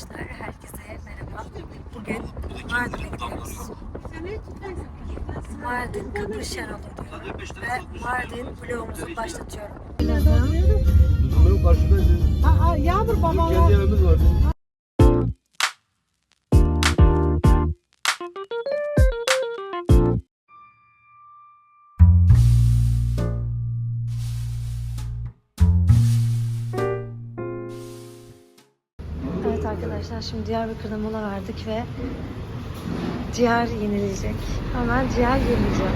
arkadaşlar, herkese merhaba. Bugün Mardin'e gidiyoruz. Mardin Kapı Şenol'u diyorum ve Mardin vlogumuzu başlatıyorum. Karşıda Aa, Yağmur babama. kendi evimiz var. Arkadaşlar şimdi Diyarbakır'da mola verdik ve ciğer yenilecek. Hemen ciğer yenileceğim.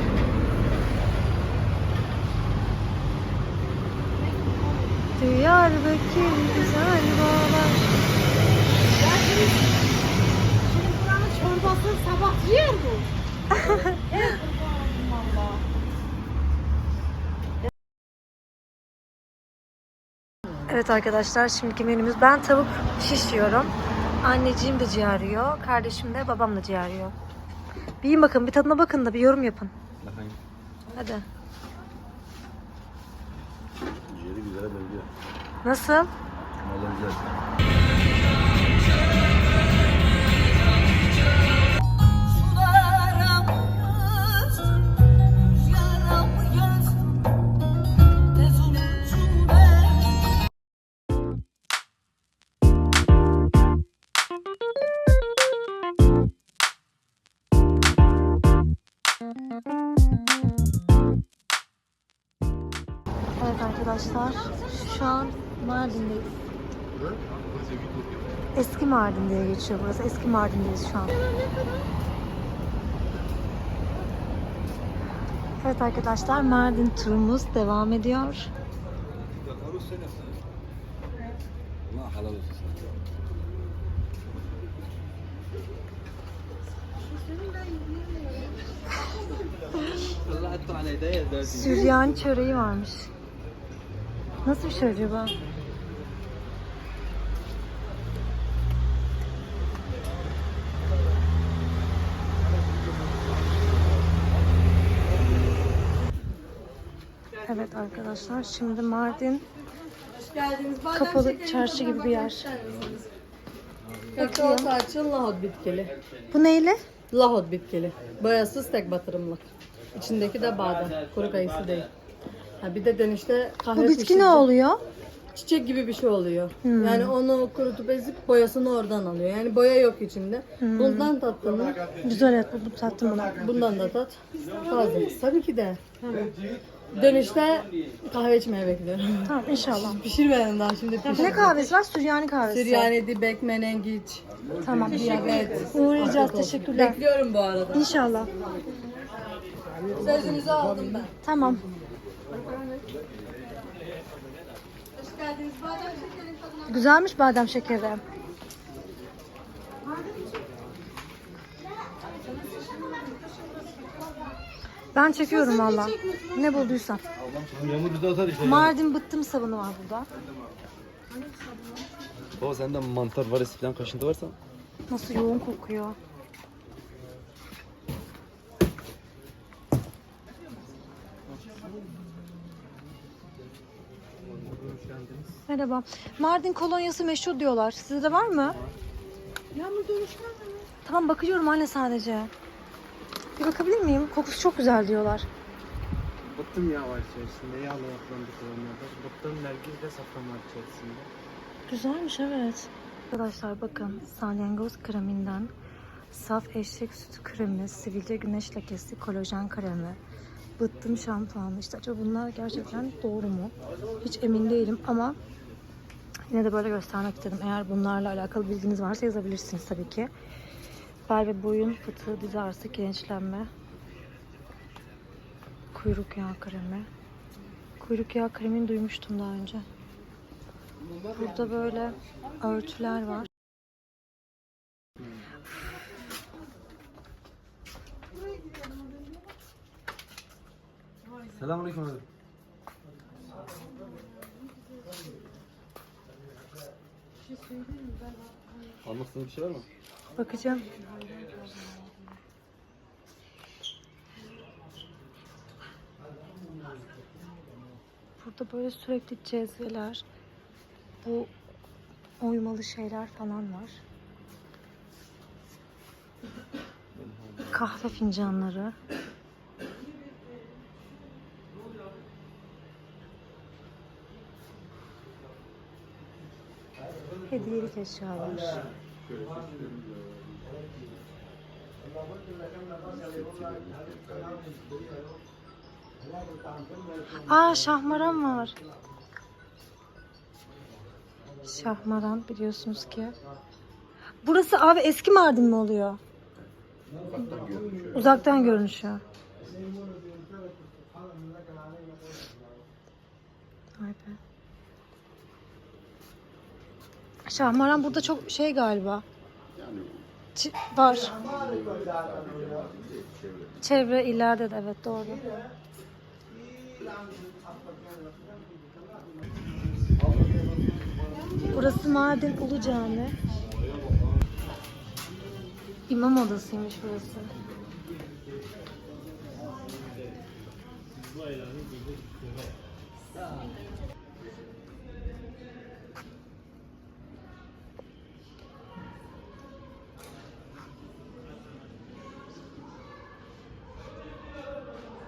Diyarbakır güzel bağlar. Şimdi buranın çorbasını sabah yer bu. Evet, arkadaşlar şimdiki menümüz ben tavuk şiş yiyorum. Anneciğim de ciğer yiyor. Kardeşim de babam da ciğer yiyor. Bir yiyin bakın bir tadına bakın da bir yorum yapın. Hadi. Ciğeri güzele benziyor. Nasıl? Valla güzel. Arkadaşlar şu an Mardin'deyiz. Eski Mardin diye geçiyor burası. Eski Mardin'deyiz şu an. Evet arkadaşlar Mardin turumuz devam ediyor. Süryani çöreği varmış. Nasıl bir şey acaba? Evet arkadaşlar şimdi Mardin kapalı çarşı gibi bir yer. Kakao tarçın lahot bitkili. Bu neyle? Lahot bitkili. Boyasız tek batırımlık. İçindeki de badem. Kuru kayısı değil. Ha, bir de dönüşte kahve Bu bitki pişirdim. ne oluyor? Çiçek gibi bir şey oluyor. Hmm. Yani onu kurutup ezip boyasını oradan alıyor. Yani boya yok içinde. Hmm. Bundan tattığını Güzel evet bu, bu tattım bunu. bundan da tat. Taze. Tabii ki de. Dönüşte kahve içmeye bekliyorum. Tamam inşallah. Pişirmedim daha şimdi Ne pişir. kahvesi var? Süryani kahvesi. Süryani, dibek, menengiç. Tamam. Diyabet. Uğrayacağız. Teşekkürler. Bekliyorum bu arada. İnşallah. Sözünüzü aldım ben. Tamam. Hoş geldiniz. Badem şekerin tadına Güzelmiş badem şekeri. Ben çekiyorum valla. Ne bulduysan. Yağmur bize atar işte. Mardin bıttım sabunu var burada. Baba sende mantar varisi falan kaşıntı varsa. Nasıl yoğun kokuyor. Merhaba. Mardin kolonyası meşhur diyorlar. Sizde de var mı? Yağmur dönüşmez mi? Tamam bakıyorum anne sadece. Bir bakabilir miyim? Kokusu çok güzel diyorlar. Bıttım yağı var içerisinde. Yağla yapılan bir kavanoz. Bıttım nergiz ve safran var içerisinde. Güzelmiş evet. Arkadaşlar bakın salyangoz kreminden saf eşek sütü kremi, sivilce güneş lekesi, kolajen kremi, bıttım şampuanı. İşte acaba bunlar gerçekten doğru mu? Hiç emin değilim ama yine de böyle göstermek istedim. Eğer bunlarla alakalı bilginiz varsa yazabilirsiniz tabii ki. Bel ve boyun fıtığı, diz ağrısı, gençlenme, kuyruk yağı kremi. Kuyruk yağı kremini duymuştum daha önce. Burada böyle örtüler var. Selamünaleyküm abi. Almak istediğin bir şey var mı? Bakacağım. Burada böyle sürekli cezveler, bu oymalı şeyler falan var. Kahve fincanları. Hediyelik eşyalar. Aa şahmaran var. Şahmaran biliyorsunuz ki. Burası abi eski Mardin mi oluyor? Uzaktan görünüşü. Vay be. Şahmaran burada çok şey galiba. Ç- var. Çevre ileride de evet doğru. Burası Mardin Ulu Cami. İmam odasıymış burası.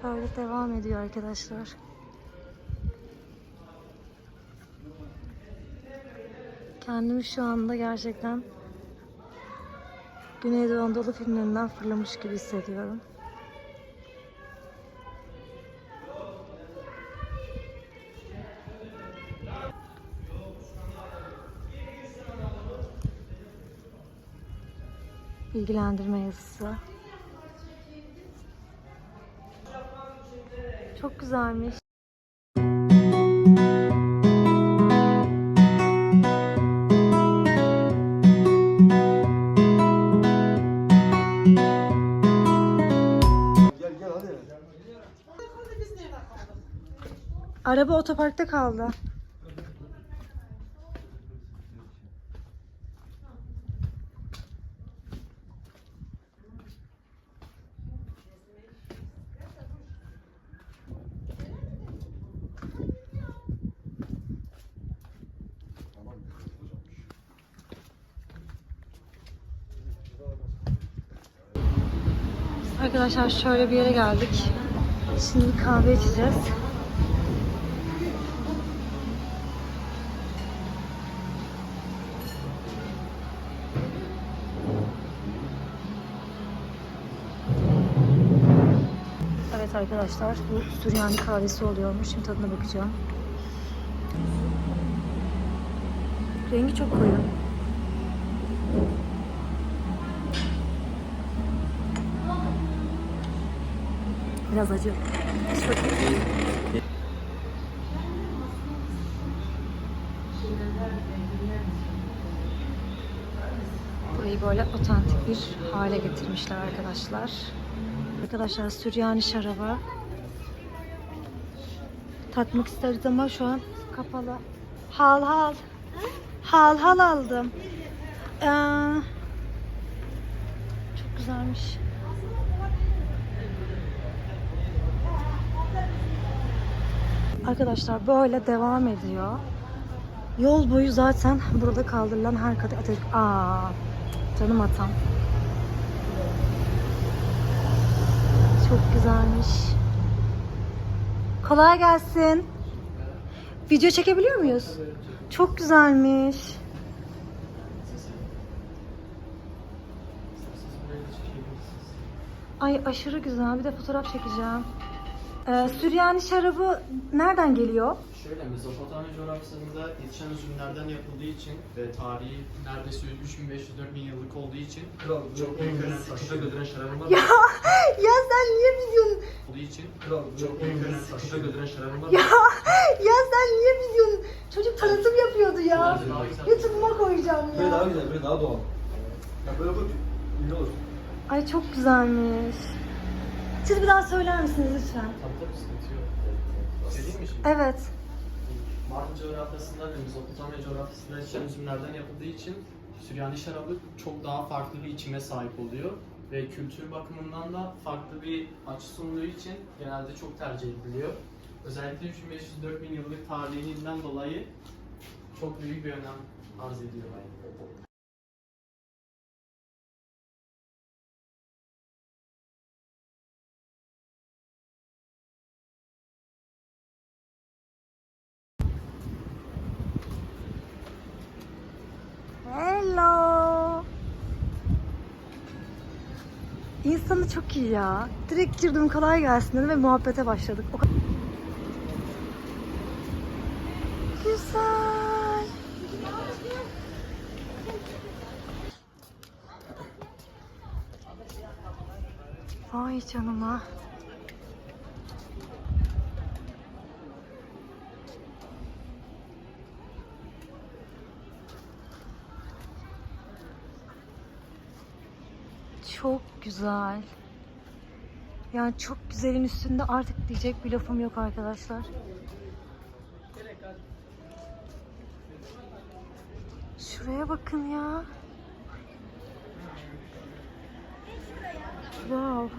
Böyle devam ediyor arkadaşlar. Kendimi şu anda gerçekten Güneydoğu Anadolu filmlerinden fırlamış gibi hissediyorum. Bilgilendirme yazısı. Çok güzelmiş. Araba otoparkta kaldı. Arkadaşlar şöyle bir yere geldik. Şimdi kahve içeceğiz. Evet arkadaşlar bu Süryani kahvesi oluyormuş. Şimdi tadına bakacağım. Rengi çok koyu. Biraz acı. Burayı böyle otantik bir hale getirmişler arkadaşlar. Arkadaşlar Süryani şarabı tatmak isteriz ama şu an kapalı. Hal hal. Hal hal aldım. Ee, çok güzelmiş. Arkadaşlar böyle devam ediyor. Yol boyu zaten burada kaldırılan her kadar ateş... Aa, canım atam. Çok güzelmiş. Kolay gelsin. Video çekebiliyor muyuz? Çok güzelmiş. Ay aşırı güzel. Bir de fotoğraf çekeceğim. Ee, Süryani şarabı nereden geliyor? Şöyle Mezopotamya coğrafyasında yetişen üzümlerden yapıldığı için ve tarihi neredeyse 3500-4000 yıllık olduğu için Kral çok büyük önem taşıyor. götüren şarabım var. Ya, ya sen niye videonun olduğu için Kral çok büyük önem taşıyor. götüren şarabım var. ya ya sen niye videonun çocuk tanıtım yapıyordu ya. YouTube'uma koyacağım Böyle daha ya. güzel, böyle daha doğal. Ya böyle bak, ünlü olur. Ay çok güzelmiş. Siz bir daha söyler misiniz lütfen? Tabii tabii sıkıntı yok. Söyleyeyim mi şimdi? Evet. Mardin coğrafyasında ve Mezopotamya coğrafyasında yetişen üzümlerden yapıldığı için Süryani şarabı çok daha farklı bir içime sahip oluyor. Ve kültür bakımından da farklı bir açı sunduğu için genelde çok tercih ediliyor. Özellikle 3500-4000 yıllık tarihinden dolayı çok büyük bir önem arz ediyor. İnsanı çok iyi ya. Direkt girdim kolay gelsin dedi ve muhabbete başladık. O. Güzel. Vay canına. Çok güzel. Yani çok güzelin üstünde artık diyecek bir lafım yok arkadaşlar. Şuraya bakın ya. Wow.